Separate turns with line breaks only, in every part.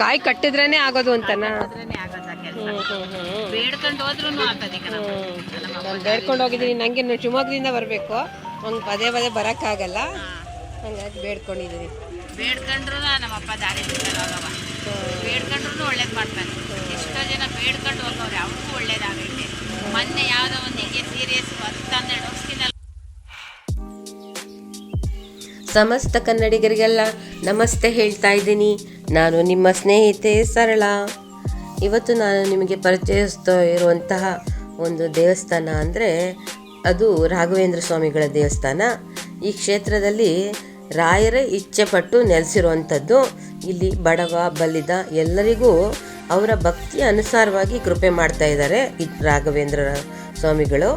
ಕಾಯಿ ಕಟ್ಟಿದ್ರೇನೆ ಆಗೋದು ಅಂತನಾ?
ಬೇಡ್ಕೊಂಡು ಹೋದ್ರೂ ಆಗ್ತದೆ
ನಾನು ಬೇಡ್ಕೊಂಡು ಹೋಗಿದ್ದೀನಿ. ನಂಗೆ ಇನ್ನು ಶಿವಮೊಗ್ಗದಿಂದ ಬರಬೇಕು. ಹಂಗೆ ಪದೇ ಪದೇ ಬರೋಕ್ಕಾಗಲ್ಲ. ಹಂಗಾಗಿ ಬೇಡ್ಕೊಂಡಿದ್ದೀನಿ.
ಬೇಡ್ಕೊಂಡ್ರು ನಮ್ಮಪ್ಪ ದಾರಿ ಬಿಡ್ತಾರವ ಬೇಡ್ಕೊಂಡ್ರು ಒಳ್ಳೇದು ಮಾಡ್ತಾನೆ ಎಷ್ಟೋ ಜನ ಬೇಡ್ಕೊಂಡು ಹೋಗೋರು ಅವ್ರಿಗೂ ಒಳ್ಳೇದಾಗೈತೆ. ಮೊನ್ನೆ ಯಾವುದೋ ಒಂದು ಹಿಂಗೆ ಸೀರಿಯಸ್ ಹತ್ತು ಹನ್ನೆರಡು ವರ್ಷದಿಂದ
ಸಮಸ್ತ ಕನ್ನಡಿಗರಿಗೆಲ್ಲ ನಮಸ್ತೆ ಹೇಳ್ತಾ ಇದ್ದೀನಿ. ನಾನು ನಿಮ್ಮ ಸ್ನೇಹಿತೆ ಸರಳ. ಇವತ್ತು ನಾನು ನಿಮಗೆ ಪರಿಚಯಿಸ್ತಾ ಇರುವಂತಹ ಒಂದು ದೇವಸ್ಥಾನ ಅಂದರೆ ಅದು ರಾಘವೇಂದ್ರ ಸ್ವಾಮಿಗಳ ದೇವಸ್ಥಾನ. ಈ ಕ್ಷೇತ್ರದಲ್ಲಿ ರಾಯರೇ ಇಚ್ಛೆಪಟ್ಟು ನೆಲೆಸಿರುವಂಥದ್ದು. ಇಲ್ಲಿ ಬಡವ, ಬಲಿದ ಎಲ್ಲರಿಗೂ ಅವರ ಭಕ್ತಿಯ ಅನುಸಾರವಾಗಿ ಕೃಪೆ ಮಾಡ್ತಾ ಇದ್ದಾರೆ ರಾಘವೇಂದ್ರ ಸ್ವಾಮಿಗಳು.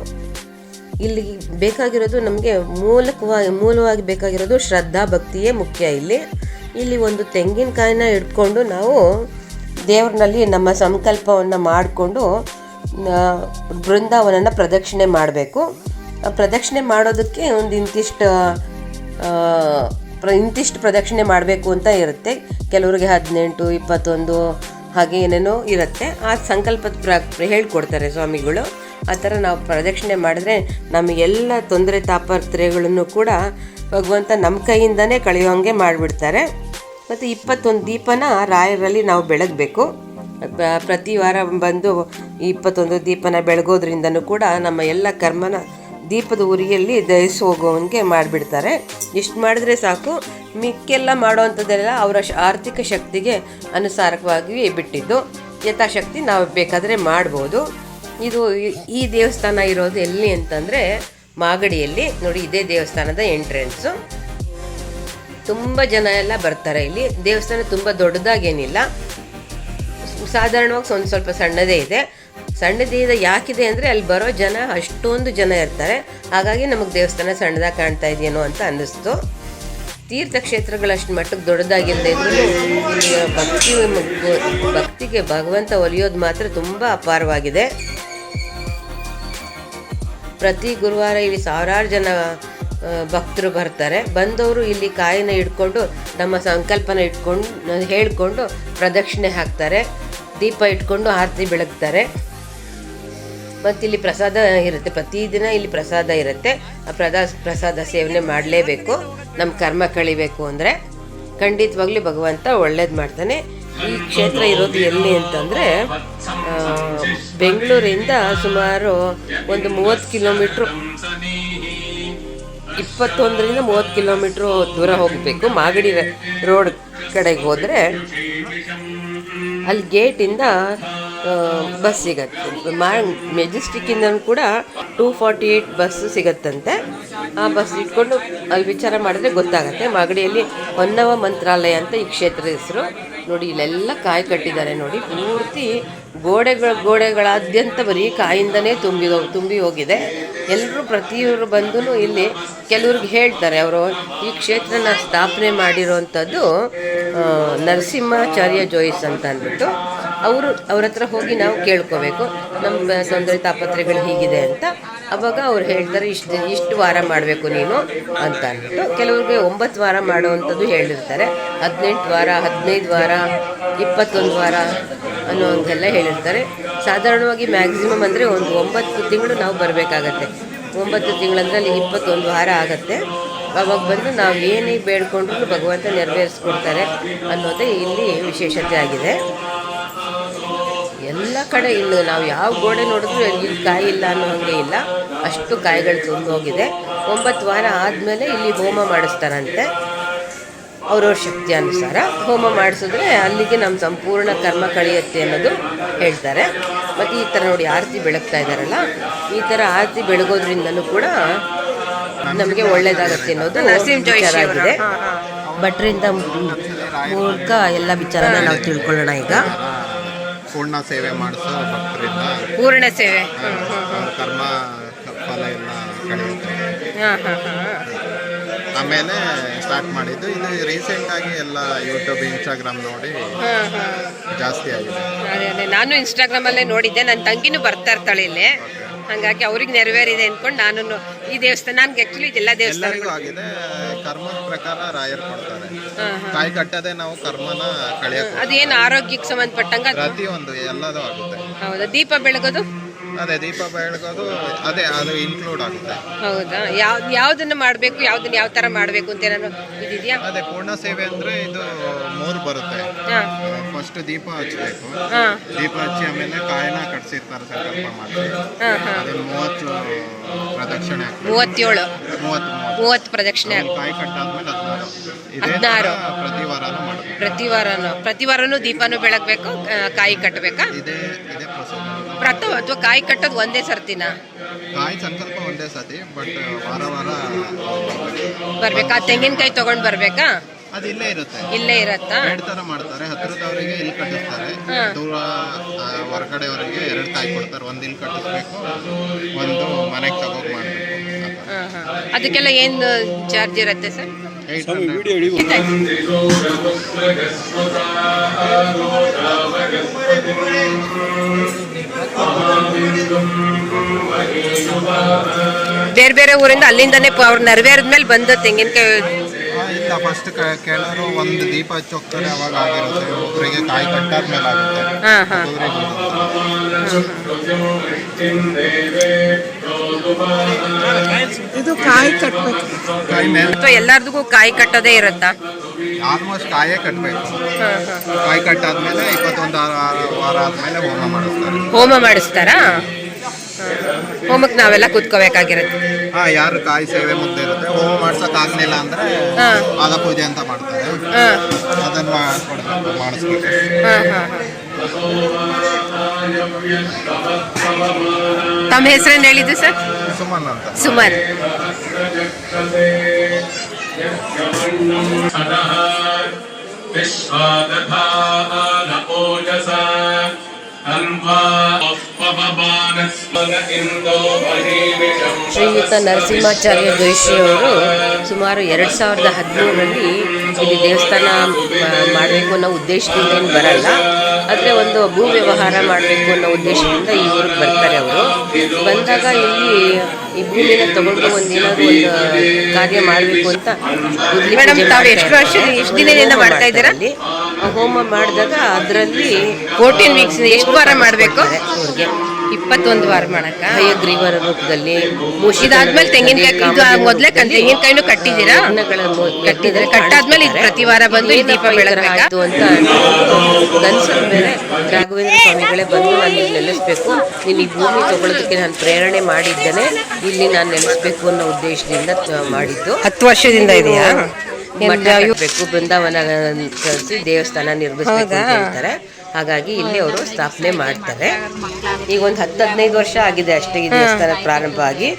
ಇಲ್ಲಿ ಬೇಕಾಗಿರೋದು ನಮಗೆ ಮೂಲಕವಾಗಿ ಮೂಲವಾಗಿ ಬೇಕಾಗಿರೋದು ಶ್ರದ್ಧಾ ಭಕ್ತಿಯೇ ಮುಖ್ಯ ಇಲ್ಲಿ. ಇಲ್ಲಿ ಒಂದು ತೆಂಗಿನಕಾಯಿನ ಇಟ್ಕೊಂಡು ನಾವು ದೇವ್ರನಲ್ಲಿ ನಮ್ಮ ಸಂಕಲ್ಪವನ್ನು ಮಾಡಿಕೊಂಡು ಬೃಂದಾವನನ ಪ್ರದಕ್ಷಿಣೆ ಮಾಡಬೇಕು. ಪ್ರದಕ್ಷಿಣೆ ಮಾಡೋದಕ್ಕೆ ಒಂದು ಇಂತಿಷ್ಟು ಪ್ರ, ಇಂತಿಷ್ಟು ಪ್ರದಕ್ಷಿಣೆ ಮಾಡಬೇಕು ಅಂತ ಇರುತ್ತೆ. ಕೆಲವರಿಗೆ ಹದಿನೆಂಟು, ಇಪ್ಪತ್ತೊಂದು ಹಾಗೆ ಏನೇನೋ ಇರುತ್ತೆ. ಆ ಸಂಕಲ್ಪದ ಪ್ರ, ಹೇಳ್ಕೊಡ್ತಾರೆ ಸ್ವಾಮಿಗಳು. ಆ ಥರ ನಾವು ಪ್ರದಕ್ಷಿಣೆ ಮಾಡಿದ್ರೆ ನಮಗೆಲ್ಲ ತೊಂದರೆ ತಾಪತ್ರಯಗಳನ್ನು ಕೂಡ ಭಗವಂತ ನಮ್ಮ ಕೈಯಿಂದನೇ ಕಳೆಯೋಂಗೆ ಮಾಡಿಬಿಡ್ತಾರೆ. ಮತ್ತು ಇಪ್ಪತ್ತೊಂದು ದೀಪನ ರಾಯರಲ್ಲಿ ನಾವು ಬೆಳಗಬೇಕು. ಪ್ರತಿ ವಾರ ಬಂದು ಇಪ್ಪತ್ತೊಂದು ದೀಪನ ಬೆಳಗೋದ್ರಿಂದನೂ ಕೂಡ ನಮ್ಮ ಎಲ್ಲ ಕರ್ಮನ ದೀಪದ ಉರಿಯಲ್ಲಿ ದಹಿಸಿ ಹೋಗೋವಂಗೆ ಮಾಡಿಬಿಡ್ತಾರೆ. ಇಷ್ಟು ಮಾಡಿದ್ರೆ ಸಾಕು. ಮಿಕ್ಕೆಲ್ಲ ಮಾಡೋವಂಥದ್ದೆಲ್ಲ ಅವರ ಆರ್ಥಿಕ ಶಕ್ತಿಗೆ ಅನುಸಾರವಾಗಿ ಬಿಟ್ಟಿದ್ದು. ಯಥಾಶಕ್ತಿ ನಾವು ಬೇಕಾದರೆ ಮಾಡ್ಬೋದು. ಇದು ಈ- ದೇವಸ್ಥಾನ ಇರೋದು ಎಲ್ಲಿ ಅಂತಂದರೆ ಮಾಗಡಿಯಲ್ಲಿ. ನೋಡಿ, ಇದೇ ದೇವಸ್ಥಾನದ ಎಂಟ್ರೆನ್ಸು ತುಂಬ ಜನ ಎಲ್ಲ ಬರ್ತಾರೆ ಇಲ್ಲಿ. ದೇವಸ್ಥಾನ ತುಂಬ ದೊಡ್ಡದಾಗೇನಿಲ್ಲ. ಸಾಧಾರಣವಾಗಿ ಒಂದು ಸ್ವಲ್ಪ ಸಣ್ಣದೇ ಇದೆ. ಸಣ್ಣದೇ ಇದೆ, ಯಾಕಿದೆ ಅಂದರೆ ಅಲ್ಲಿ ಬರೋ ಜನ ಅಷ್ಟೊಂದು ಜನ ಇರ್ತಾರೆ. ಹಾಗಾಗಿ ನಮಗೆ ದೇವಸ್ಥಾನ ಸಣ್ಣದಾಗಿ ಕಾಣ್ತಾ ಇದೆಯೇನೋ ಅಂತ ಅನ್ನಿಸ್ತು. ತೀರ್ಥಕ್ಷೇತ್ರಗಳಷ್ಟು ಮಟ್ಟಕ್ಕೆ ದೊಡ್ಡದಾಗಿಲ್ಲದೆ ಇದ್ರೂ ಭಕ್ತಿ, ಭಕ್ತಿಗೆ ಭಗವಂತ ಒಲಿಯೋದು ಮಾತ್ರ ತುಂಬ ಅಪಾರವಾಗಿದೆ. ಪ್ರತಿ ಗುರುವಾರ ಇಲ್ಲಿ ಸಾವಿರಾರು ಜನ ಭಕ್ತರು ಬರ್ತಾರೆ. ಬಂದವರು ಇಲ್ಲಿ ಕಾಯಿನ ಇಟ್ಕೊಂಡು ತಮ್ಮ ಸಂಕಲ್ಪನ ಇಟ್ಕೊಂಡು ಹೇಳ್ಕೊಂಡು ಪ್ರದಕ್ಷಿಣೆ ಹಾಕ್ತಾರೆ. ದೀಪ ಇಟ್ಕೊಂಡು ಆರತಿ ಬೆಳಗ್ತಾರೆ. ಮತ್ತು ಇಲ್ಲಿ ಪ್ರಸಾದ ಇರುತ್ತೆ. ಪ್ರತಿದಿನ ಇಲ್ಲಿ ಪ್ರಸಾದ ಇರುತ್ತೆ. ಆ ಪ್ರದಾ, ಪ್ರಸಾದ ಸೇವನೆ ಮಾಡಲೇಬೇಕು. ನಮ್ಮ ಕರ್ಮ ಕಳಿಬೇಕು ಅಂದರೆ ಖಂಡಿತವಾಗ್ಲೂ ಭಗವಂತ ಒಳ್ಳೇದು ಮಾಡ್ತಾನೆ. ಈ ಕ್ಷೇತ್ರ ಇರೋದು ಎಲ್ಲಿ ಅಂತಂದರೆ ಬೆಂಗಳೂರಿಂದ ಸುಮಾರು ಒಂದು ಮೂವತ್ತು ಕಿಲೋಮೀಟ್ರ್, ಇಪ್ಪತ್ತೊಂದರಿಂದ ಮೂವತ್ತು ಕಿಲೋಮೀಟ್ರ್ ದೂರ ಹೋಗಬೇಕು. ಮಾಗಡಿ ರೋಡ್ ಕಡೆಗೆ ಹೋದರೆ ಅಲ್ಲಿ ಗೇಟಿಂದ ಬಸ್ ಸಿಗತ್ತೆ. ಮಾ ಮೆಜೆಸ್ಟಿಕ್ಕಿಂದ ಕೂಡ ಟೂ ಫಾರ್ಟಿ ಏಯ್ಟ್ ಬಸ್ ಸಿಗತ್ತಂತೆ. ಆ ಬಸ್ ಇಟ್ಕೊಂಡು ಅಲ್ಲಿ ವಿಚಾರ ಮಾಡಿದ್ರೆ ಗೊತ್ತಾಗತ್ತೆ. ಮಾಗಡಿಯಲ್ಲಿ ಹೊನ್ನವ ಮಂತ್ರಾಲಯ ಅಂತ ಈ ಕ್ಷೇತ್ರದ ಹೆಸರು. ನೋಡಿ, ಇಲ್ಲೆಲ್ಲ ಕಾಯಿ ಕಟ್ಟಿದ್ದಾರೆ ನೋಡಿ. ಪೂರ್ತಿ ಗೋಡೆಗಳ, ಗೋಡೆಗಳಾದ್ಯಂತ ಬರೀ ಕಾಯಿಂದನೇ ತುಂಬಿ ತುಂಬಿ ಹೋಗಿದೆ. ಎಲ್ಲರೂ ಪ್ರತಿಯೊಬ್ಬರು ಬಂದು ಇಲ್ಲಿ ಕೆಲವ್ರಿಗೆ ಹೇಳ್ತಾರೆ, ಅವರು ಈ ಕ್ಷೇತ್ರನ ಸ್ಥಾಪನೆ ಮಾಡಿರೋವಂಥದ್ದು ನರಸಿಂಹಾಚಾರ್ಯ ಜೋಯಿಸ್ ಅಂತ ಅಂದ್ಬಿಟ್ಟು ಅವರು ಅವ್ರ ಹತ್ರ ಹೋಗಿ ನಾವು ಕೇಳ್ಕೋಬೇಕು. ನಮ್ಮ ತೊಂದರೆ ತಾಪತ್ರೆಗಳು ಹೀಗಿದೆ ಅಂತ. ಅವಾಗ ಅವ್ರು ಹೇಳ್ತಾರೆ, ಇಷ್ಟು ಇಷ್ಟು ವಾರ ಮಾಡಬೇಕು ನೀನು ಅಂತ ಅಂದ್ಬಿಟ್ಟು ಕೆಲವ್ರಿಗೆ ಒಂಬತ್ತು ವಾರ ಮಾಡುವಂಥದ್ದು ಹೇಳಿರ್ತಾರೆ. ಹದಿನೆಂಟು ವಾರ, ಹದಿನೈದು ವಾರ, ಇಪ್ಪತ್ತೊಂದು ವಾರ ಅನ್ನೋ ಹಂಗೆಲ್ಲ ಹೇಳಿರ್ತಾರೆ. ಸಾಧಾರಣವಾಗಿ ಮ್ಯಾಕ್ಸಿಮಮ್ ಅಂದರೆ ಒಂದು ಒಂಬತ್ತು ತಿಂಗಳು ನಾವು ಬರಬೇಕಾಗತ್ತೆ. ಒಂಬತ್ತು ತಿಂಗಳಂದ್ರೆ ಅಲ್ಲಿ ಇಪ್ಪತ್ತೊಂದು ವಾರ ಆಗುತ್ತೆ. ಅವಾಗ ಬಂದು ನಾವು ಏನೇ ಬೇಡ್ಕೊಂಡ್ರು ಭಗವಂತ ನೆರವೇರಿಸ್ಕೊಡ್ತಾರೆ ಅನ್ನೋದೇ ಇಲ್ಲಿ ವಿಶೇಷತೆ ಆಗಿದೆ. ಎಲ್ಲ ಕಡೆ ಇನ್ನು ನಾವು ಯಾವ ಗೋಡೆ ನೋಡಿದ್ರು ಇಲ್ಲಿ ಕಾಯಿ ಇಲ್ಲ ಅನ್ನೋ ಹಾಗೆ ಇಲ್ಲ. ಅಷ್ಟು ಕಾಯಿಗಳು ತುಂಬಿ ಹೋಗಿದೆ. ಒಂಬತ್ತು ವಾರ ಆದಮೇಲೆ ಇಲ್ಲಿ ಹೋಮ ಮಾಡಿಸ್ತಾರಂತೆ. ಅವ್ರವ್ರ ಶಕ್ತಿ ಅನುಸಾರ ಹೋಮ ಮಾಡಿಸಿದ್ರೆ ಅಲ್ಲಿಗೆ ನಮ್ಮ ಸಂಪೂರ್ಣ ಕರ್ಮ ಕಳೆಯುತ್ತೆ ಅನ್ನೋದು ಹೇಳ್ತಾರೆ. ಮತ್ತು ಈ ಥರ ನೋಡಿ ಆರತಿ ಬೆಳಗ್ತಾ ಇದ್ದಾರಲ್ಲ ಈ ಥರ ಆರತಿ ಬೆಳಗೋದ್ರಿಂದಲೂ ಕೂಡ ನಮಗೆ ಒಳ್ಳೇದಾಗತ್ತೆ ಅನ್ನೋದು ವಿಚಾರ ಆಗಿದೆ. ಭಟ್ರಿಂದ ಮೂಲಕ ಎಲ್ಲ ವಿಚಾರನ ನಾವು ತಿಳ್ಕೊಳ್ಳೋಣ ಈಗ.
ಪೂರ್ಣ ಸೇವೆ ಮಾಡಿಸೋ ಭಕ್ತರಿಂದ
ಪೂರ್ಣ ಸೇವೆ.
ಕರ್ಮ ಫಲ ಎಲ್ಲ ಕಳೆಯುತ್ತೆ. ಆಮೇಲೆ ಸ್ಟಾರ್ಟ್ ಮಾಡಿದ್ದು ಇದು ರೀಸೆಂಟ್ ಆಗಿ ಎಲ್ಲ ಯೂಟ್ಯೂಬ್ ಇನ್ಸ್ಟಾಗ್ರಾಮ್ ನೋಡಿ ಜಾಸ್ತಿ ಆಗಿದೆ.
ಅದೇ ಇನ್ಸ್ಟಾಗ್ರಾಮ್ ನಾನು ಇನ್ಸ್ಟಾಗ್ರಾಮಲ್ಲೇ ನೋಡಿದ್ದೆ. ನನ್ನ ತಂಗಿನೂ ಬರ್ತಾ ಇರ್ತಾಳೆ ಇಲ್ಲಿ. ಹಂಗಾಗಿ ಅವ್ರಿಗೆ ನೆರವೇರಿದೆ ಅನ್ಕೊಂಡು ನಾನು ಈ ದೇವಸ್ಥಾನ ನನ್ಗೆ ಆಕ್ಚುಲಿ ಎಲ್ಲ ದೇವಸ್ಥಾನ
ಆಗಿದೆ. ಕರ್ಮದ ಪ್ರಕಾರ ರಾಯರ್ ಕೊಡ್ತಾರೆ. ಕಾಯಿ ಕಟ್ಟದೆ ನಾವು ಕರ್ಮನ ಕಳೆಯಕ್ಕೆ
ಅದೇನು ಆರೋಗ್ಯಕ್ಕೆ ಸಂಬಂಧಪಟ್ಟಂಗ
ಪ್ರತಿಯೊಂದು ಎಲ್ಲದೂ ಆಗುತ್ತೆ.
ಹೌದಾ? ದೀಪ ಬೆಳಗೋದು?
ಅದೇ ದೀಪ ಬೆಳಗೋದು ಅದೇ ಅದು ಇನ್ಕ್ಲೂಡ್ ಆಗುತ್ತೆ.
ಹೌದಾ? ಯಾವ ಯಾವ್ದನ್ನ ಮಾಡಬೇಕು ಯಾವ್ದನ್ನ ಯಾವ ತರ ಮಾಡಬೇಕು ಅಂತ ಏನಾದ್ರು ಇದೆಯಾ
ಅದೇ ಪೂರ್ಣ ಸೇವೆ ಅಂದ್ರೆ ಇದು ಮೂರು ಬರುತ್ತೆ. ಫಸ್ಟ್ ದೀಪ ಹಚ್ಚಬೇಕು ದೀಪ ಹಚ್ಚಿ ಆಮೇಲೆ ಕಾಯಿನ ಕಟ್ಸಿರ್ತಾರೆ ಸಂಕಲ್ಪ ಮಾಡಿ ಅದನ್ನ ಮೂವತ್ತು ಪ್ರದಕ್ಷಿಣೆ
ಮೂವತ್ತೇಳು.
ಮೂವತ್ತು ಮೂವತ್ತು
ಪ್ರದಕ್ಷಿಣೆ
ಹದಿನಾರು. ಪ್ರತಿ ವಾರನೂ
ಪ್ರತಿ ವಾರನು ದೀಪನು ಬೆಳಗ್ಬೇಕು ಕಾಯಿ ಕಟ್ಟಬೇಕಾ ಪ್ರಥಮ ಅಥವಾ ಕಾಯಿ ಕಟ್ಟೋದು ಒಂದೇ ಸರ್ತಿನ?
ಕಾಯಿ ಸಂಕಲ್ಪ ಒಂದೇ ಸತಿ ಬಟ್ ವಾರ ವಾರ
ಬರ್ಬೇಕಾ? ತೆಂಗಿನಕಾಯಿ ತಗೊಂಡ್ ಬರ್ಬೇಕಾ?
ಅದು ಇಲ್ಲೇ ಇರುತ್ತೆ.
ಇಲ್ಲೇ ಇರತ್ತಾ?
ಎರಡು ತರ ಮಾಡ್ತಾರೆ. ಹತ್ರದವರಿಗೆ ಇಲ್ಲಿ ಕಟ್ಟಿಸ್ತಾರೆ. ದೂರ ಹೊರಗಡೆಯವರಿಗೆ ಎರಡು ಕಾಯಿ ಕೊಡ್ತಾರೆ. ಒಂದು ಇಲ್ಲಿ ಕಟ್ಟಿಸ್ಬೇಕು ಒಂದು ಮನೆಗೆ ತಗೋಗಿ ಮಾಡಬೇಕು.
ಅದಕ್ಕೆಲ್ಲ ಏನು ಚಾರ್ಜ್ ಇರುತ್ತೆ ಸರ್? ಬೇರೆ ಬೇರೆ ಊರಿಂದ ಅಲ್ಲಿಂದನೇ ಅವ್ರು ನೆರವೇರಿದ್ಮೇಲೆ ಬಂದ ತೆಂಗಿನಕಾಯಿ
ಇಲ್ಲ ಫಸ್ಟ್ ಕೆಲವರು ಒಂದು ದೀಪ ಹಚ್ಚಿ ಹೋಗ್ತಾರೆ ಅವಾಗ ಆಗಿರುತ್ತೆ. ಒಬ್ಬರಿಗೆ ಕಾಯಿ ಕಟ್ಟಾದ್ಮೇಲೆ ಆಗುತ್ತೆ.
ಹಾ ಹಾ.
ಒಬ್ಬೊಬ್ರಿಗೆ
ಇದು ಕಾಯಿ ಕಟ್ಬೇಕು.
ಕಾಯಿ ಮೇಲೆ
ಅಥವಾ ಎಲ್ಲಾರ್ದಿಗೂ ಕಾಯಿ ಕಟ್ಟೋದೇ ಇರುತ್ತಾ?
ಆಲ್ಮೋಸ್ಟ್ ಕಾಯೇ ಕಟ್ಟಬೇಕು ಕಾಯಿ ಕಟ್ಟಾದ್ಮೇಲೆ ಇಪ್ಪತ್ತೊಂದು ವಾರ ಆದ್ಮೇಲೆ ಹೋಮ ಮಾಡಿಸ್ತಾರೆ.
ಹೋಮ ಮಾಡಿಸ್ತಾರಾ? ಹೋಮಕ್ಕೆ ನಾವೆಲ್ಲ ಕೂತ್ಕೋಬೇಕಾಗಿರುತ್ತೆ.
ಹಾ ಯಾರು ಕಾಯಿ ಸೇವೆ ಮುಂದೆ ಇರುತ್ತೆ. ಹೋಮ ಮಾಡ್ಸಕ್ ಆಗ್ಲಿಲ್ಲ ಅಂದ್ರೆ
ಹಾ.
ಪಾದ ಪೂಜೆ ಅಂತ ಮಾಡ್ತಾರೆ.
ಹಾ.
ಅದನ್ನ ಮಾಡಿಸ್ಬೇಕು.
ಹಾ ಹಾ ಹಾ. ತಮ್ಮ ಹೆಸರನ್ನು ಹೇಳಿದ್ದು ಸರ್?
ಸುಮನ್ ಅಂತ.
ಸುಮನ್.
ವಿಶ್ವಾದಧಾ ನಪೋಜಸ ಅಲ್ವಾ
ಶ್ರೀಯುತ ನರಸಿಂಹಾಚಾರ್ಯ ಜೋಶಿಯವರು ಸುಮಾರು ಎರಡು ಸಾವಿರದ ಹದಿಮೂರರಲ್ಲಿ ಇಲ್ಲಿ ದೇವಸ್ಥಾನ ಮಾಡಬೇಕು ಅನ್ನೋ ಉದ್ದೇಶದಿಂದ ಏನು ಬರಲ್ಲ. ಆದರೆ ಒಂದು ಭೂ ವ್ಯವಹಾರ ಮಾಡಬೇಕು ಅನ್ನೋ ಉದ್ದೇಶದಿಂದ ಈ ಊರಿಗೆ ಬರ್ತಾರೆ ಅವರು. ಬಂದಾಗ ಇಲ್ಲಿ ಈ ಭೂಮಿನ ತಗೊಂಡು ಒಂದು ಏನಾದ್ರು ಒಂದು ಕಾರ್ಯ ಮಾಡಬೇಕು ಅಂತ
ಮೇಡಮ್, ತಾವು ಎಷ್ಟು. ವರ್ಷ- ಎಷ್ಟು ದಿನದಿಂದ ಮಾಡ್ತಾ ಇದ್ದೀರಾ?
ಹೋಮ ಮಾಡಿದಾಗ ಅದರಲ್ಲಿ
ಫೋರ್ಟೀನ್ ವೀಕ್ಸ್ ಎಷ್ಟು ವಾರ ಮಾಡಬೇಕು
ಅವ್ರಿಗೆ
ಇಪ್ಪತ್ತೊಂದು ವಾರ ಮಾಡಕ್ಕ?
ಹಯಗ್ರೀವರ ರೂಪದಲ್ಲಿ ಮೂಷಿಕ
ಇದಾದ್ಮೇಲೆ ತೆಂಗಿನಕಾಯಿ ಇದು ಮೊದ್ಲೇ ಕಣ್ ತೆಂಗಿನಕಾಯಿನೂ ಕಟ್ಟಿದ್ದೀರಾ? ಕಟ್ಟಿದ್ರೆ ಕಟ್ಟಾದ್ಮೇಲೆ ಇದು ಪ್ರತಿ ವಾರ ಬಂದು ಈ ದೀಪ
ಬೆಳಗಾಯ್ತು ಅಂತ ಗನ್ಸದ ಮೇಲೆ ರಾಘವೇಂದ್ರ ಸ್ವಾಮಿಗಳೇ ಬಂದು ನಾನು ಇಲ್ಲಿ ನೆಲೆಸ್ಬೇಕು ನೀನು ಈ ಭೂಮಿ ತಗೊಳ್ಳೋದಕ್ಕೆ ನಾನು ಪ್ರೇರಣೆ ಮಾಡಿದ್ದೇನೆ. ಇಲ್ಲಿ ನಾನು ನೆಲೆಸ್ಬೇಕು ಅನ್ನೋ ಉದ್ದೇಶದಿಂದ ಮಾಡಿದ್ದು.
ಹತ್ತು ವರ್ಷದಿಂದ ಇದೆಯಾ?
ಬೃಂದಾವನ ಕಳಿಸಿ ದೇವಸ್ಥಾನ ನಿರ್ಮಿಸ್ತಾರೆ ಅಂತ ಹೇಳ್ತಾರೆ. ಹಾಗಾಗಿ ಇಲ್ಲಿ ಅವರು ಸ್ಥಾಪನೆ ಮಾಡ್ತಾರೆ. ಈಗ ಒಂದು ಹತ್ತು ಹದಿನೈದು ವರ್ಷ ಆಗಿದೆ ಅಷ್ಟೇ ಈ ದೇವಸ್ಥಾನ ಪ್ರಾರಂಭ ಆಗಿ.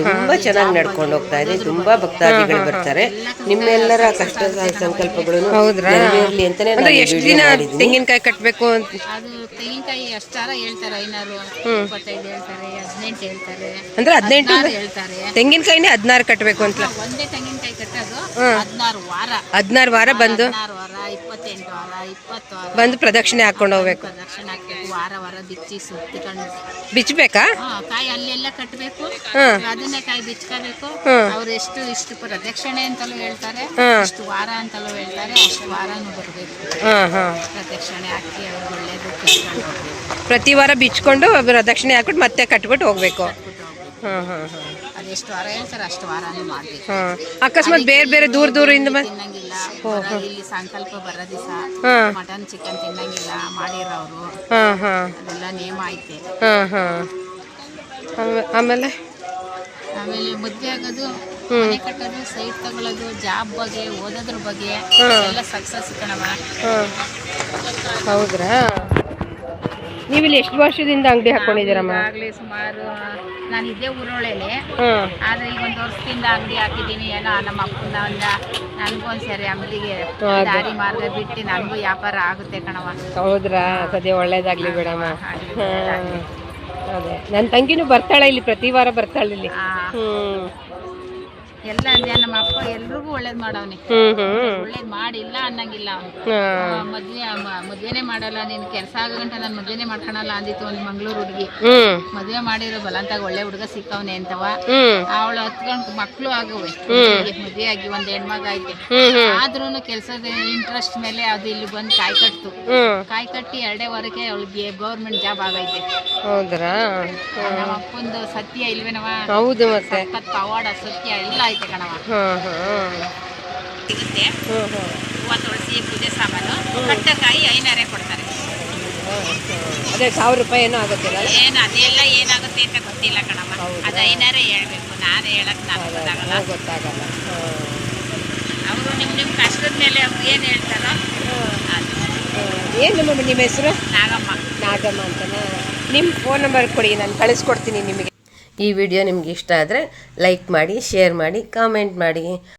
ತುಂಬಾ ಚೆನ್ನಾಗಿ ನಡ್ಕೊಂಡು ಹೋಗ್ತಾ ಇದೆ. ತುಂಬಾ ಭಕ್ತಾದಿಗಳು ಬರ್ತಾರೆ. ನಿಮ್ಮೆಲ್ಲರ ಕಷ್ಟ ಸಂಕಲ್ಪಗಳು ಸಂಕಲ್ಪಗಳನ್ನು ನೆರವೇರ್ಲಿ ಅಂತಾನೆ
ಅಂದ್ರೆ ಎಷ್ಟು ದಿನ ತೆಂಗಿನಕಾಯಿ ಕಟ್ಬೇಕು ಅಂತ?
ಅದು ತೆಂಗಿನಕಾಯಿ ಅಷ್ಟಾರ ಹೇಳ್ತಾರೆ ಐನಾರು ಇಪ್ಪತ್ತೈದು ಹೇಳ್ತಾರೆ ಹದಿನೆಂಟು ಹೇಳ್ತಾರೆ.
ಅಂದ್ರೆ ಹದಿನೆಂಟು
ಹೇಳ್ತಾರೆ.
ತೆಂಗಿನಕಾಯಿನೇ ಹದಿನಾರು ಕಟ್ಬೇಕು ಅಂತ.
ಒಂದೇ ತೆಂಗಿನಕಾಯಿ ಕಟ್ಟೋದು ಹದಿನಾರು. ವಾರ.
ಹದಿನಾರು ವಾರ ಬಂದು?
ಹದಿನಾರು ವಾರ ಇಪ್ಪತ್ತೆಂಟು ವಾರ ಇಪ್ಪತ್ತು ವಾರ.
ಬಂದು ಪ್ರದಕ್ಷಿಣೆ ಹಾಕೊಂಡು ಹೋಗ್ಬೇಕು.
ಪ್ರದಕ್ಷಿಣೆ ಹಾಕ್ಬೇಕು ವಾರ ವಾರ ಬಿಚ್ಚಿ ಸುತ್ತಿಕೊಂಡು.
ಬಿಚ್ಚಬೇಕಾ?
ಹಾ ಕಾಯಿ ಅಲ್ಲೆಲ್ಲ ಕಟ್ಟಬೇಕು
ಹ್ಮ್.
ಅದನ್ನೇ ಕಾಯಿ ಬಿಚ್ಕೋಬೇಕು.
ಹ್ಮ್.
ಅವ್ರು ಎಷ್ಟು ಇಷ್ಟು ಪ್ರದಕ್ಷಿಣೆ ಅಂತಲೂ ಹೇಳ್ತಾರೆ
ಹ್ಮ್.
ಇಷ್ಟು ವಾರ ಅಂತಲೂ ಹೇಳ್ತಾರೆ ಅಷ್ಟು ವಾರನೂ ಬರಬೇಕು.
ಹಾ ಹಾ.
ಪ್ರದಕ್ಷಿಣೆ ಹಾಕಿ ಅವ್ರು ಒಳ್ಳೇದು ಕಿತ್ಕೊಂಡು ಹೋಗ್ಬೇಕು.
ಪ್ರತಿ ವಾರ ಬಿಚ್ಕೊಂಡು ಪ್ರದಕ್ಷಿಣೆ ಹಾಕ್ಬಿಟ್ಟು ಮತ್ತೆ ಕಟ್ಬಿಟ್ಟು ಹೋಗ್ಬೇಕು. ಹಾ ಹಾ ಹಾ.
ಅದೆಷ್ಟು ವಾರ ಹೇಳ್ತಾರೆ ಅಷ್ಟು ವಾರನೇ ಮಾಡ್ಬೇಕು.
ಹಾ ಅಕಸ್ಮಾತ್ ಬೇರೆ ಬೇರೆ ದೂರ ದೂರದಿಂದ ಬಂದು
ತಿನ್ನಂಗಿಲ್ಲ. ಇಲ್ಲಿ ಸಂಕಲ್ಪ ಬರೋ ದಿವಸ
ಹಾ.
ಮಟನ್ ಚಿಕನ್ ತಿನ್ನಂಗಿಲ್ಲ ಮಾಡಿರೋರು.
ಹಾ ಹಾ.
ಅದೆಲ್ಲ ನೇಮ ಐತೆ
ಹಾ ಹಾ. ಆಮೇ- ಆಮೇಲೆ?
ಆಮೇಲೆ ಮುದ್ದೆ ಆಗೋದು ಮನೆ ಕಟ್ಟೋದು ಸೈಟ್ ತಗೊಳ್ಳೋದು ಜಾಬ್ ಬಗ್ಗೆ ಓದೋದ್ರ ಬಗ್ಗೆ ಎಲ್ಲ ಸಕ್ಸಸ್ ಕಣವ
ಹಾ. ಹೌದ್ರಾ? ನೀವಿಲ್ಲಿ ಎಷ್ಟು ವರ್ಷದಿಂದ ಅಂಗಡಿ ಹಾಕೊಂಡಿದ್ದೀರಮ್ಮ
ಆಗಲೇ ಸುಮಾರು ನಾನು ಇದೇ ಊರೊಳಗೆ ಆದ್ರೆ ಈಗ ಒಂದು ವರ್ಷದಿಂದ ಅಂಗಡಿ ಹಾಕಿದ್ದೀನಿ. ಏನೋ ನಮ್ಮ ಅಪ್ಪನ ಒಂದ ನನಗೊಂದು ಸರಿ ಅಂಗಡಿಗೆ
ಹೌದು.
ದಾರಿ ಮಾರ್ಗ ಬಿಟ್ಟು ನನಗೂ ವ್ಯಾಪಾರ ಆಗುತ್ತೆ ಕಣವ
ಹೌದ್ರಾ? ಸದ್ಯ ಒಳ್ಳೇದಾಗ್ಲಿ ಬಿಡಮ್ಮ. ಹಾಂ ಅದೇ. ನನ್ನ ತಂಗಿನೂ ಬರ್ತಾಳೆ ಇಲ್ಲಿ ಪ್ರತಿ ವಾರ ಬರ್ತಾಳೆ ಇಲ್ಲಿ.
ಆ,
ಹ್ಞೂ
ಎಲ್ಲ ಅಂದೆ ನಮ್ಮ ಅಪ್ಪ ಎಲ್ರಿಗೂ ಒಳ್ಳೇದ್ ಮಾಡವ್ನೆ. ಒಳ್ಳೇದ್ ಮಾಡಿಲ್ಲ ಅನ್ನಂಗಿಲ್ಲ ಅವ್ನು. ಮದ್ವೆ ಮದ್ವೆನೆ ಮಾಡಲ್ಲ ನೀನ್ ಕೆಲ್ಸ ಆಗಂಟ ನಾನ್ ಮದ್ವೆನೆ ಮಾಡ್ಕೊಳಲ್ಲ ಅಂದಿತ್ತು ಒಂದ್ ಮಂಗಳೂರು ಹುಡುಗಿ. ಮದ್ವೆ ಮಾಡಿರೋ ಬಲಂತಾಗ ಒಳ್ಳೆ ಹುಡುಗ ಸಿಕ್ಕವನೆ ಅಂತವ. ಅವಳು ಹತ್ಕೊಂಡು ಮಕ್ಳು ಆಗವೆ. ಮದ್ವೆ ಆಗಿ ಒಂದ್ ಹೆಣ್ಮಗ ಐತೆ ಆದ್ರೂನು ಕೆಲ್ಸದ ಇಂಟ್ರೆಸ್ಟ್ ಮೇಲೆ ಅದು ಇಲ್ಲಿ ಬಂದು ಕಾಯಿ ಕಟ್ತು. ಕಾಯಿ ಕಟ್ಟಿ ಎರಡೇ ವಾರಕ್ಕೆ ಅವಳಿಗೆ ಗೌರ್ಮೆಂಟ್ ಜಾಬ್ ಆಗೈತೆ. ನಮ್ಮ ಅಪ್ಪಂದು ಸತ್ಯ ಇಲ್ವೇನವ
ಹೌದು ಮತ್ತೆ.
ಅವಾರ್ಡ್ ಸತ್ಯ ಎಲ್ಲ ಐತೆ ಕಣವ
ಹಾ ಹಾ
ಸಿಗುತ್ತೆ. ಹೂವ ತುಳಸಿ ಪೂಜೆ ಸಾಮಾನು. ಕಟ್ಟಕಾಯಿ ಐನಾರೇ ಕೊಡ್ತಾರೆ.
ಅದೇ ಸಾವಿರ ರೂಪಾಯಿ ಏನೋ ಆಗುತ್ತಿಲ್ಲ
ಏನು ಅದೆಲ್ಲ ಏನಾಗುತ್ತೆ ಅಂತ ಗೊತ್ತಿಲ್ಲ ಕಣಮ್ಮ ಅದು ಐನಾರೇ ಹೇಳ್ಬೇಕು. ನಾನೇ ಹೇಳಕ್ ನಾನು ಗೊತ್ತಾಗಲ್ಲ.
ಗೊತ್ತಾಗಲ್ಲ.
ಅವರು ನಿಮ್ ನಿಮ್ ಕಷ್ಟದ ಮೇಲೆ ಅವ್ರು ಏನು ಹೇಳ್ತಾರೋ
ಏನು ನಿಮ್ಮ ನಿಮ್ಮ ಹೆಸರು?
ನಾಗಮ್ಮ.
ನಾಗಮ್ಮ ಅಂತನಾ? ನಿಮ್ಮ ಫೋನ್ ನಂಬರ್ ಕೊಡಿ ನಾನು ಕಳಿಸ್ಕೊಡ್ತೀನಿ ನಿಮಗೆ.
ಈ ವಿಡಿಯೋ ನಿಮ್ಗೆ ಇಷ್ಟ ಆದರೆ ಲೈಕ್ ಮಾಡಿ ಶೇರ್ ಮಾಡಿ ಕಾಮೆಂಟ್ ಮಾಡಿ.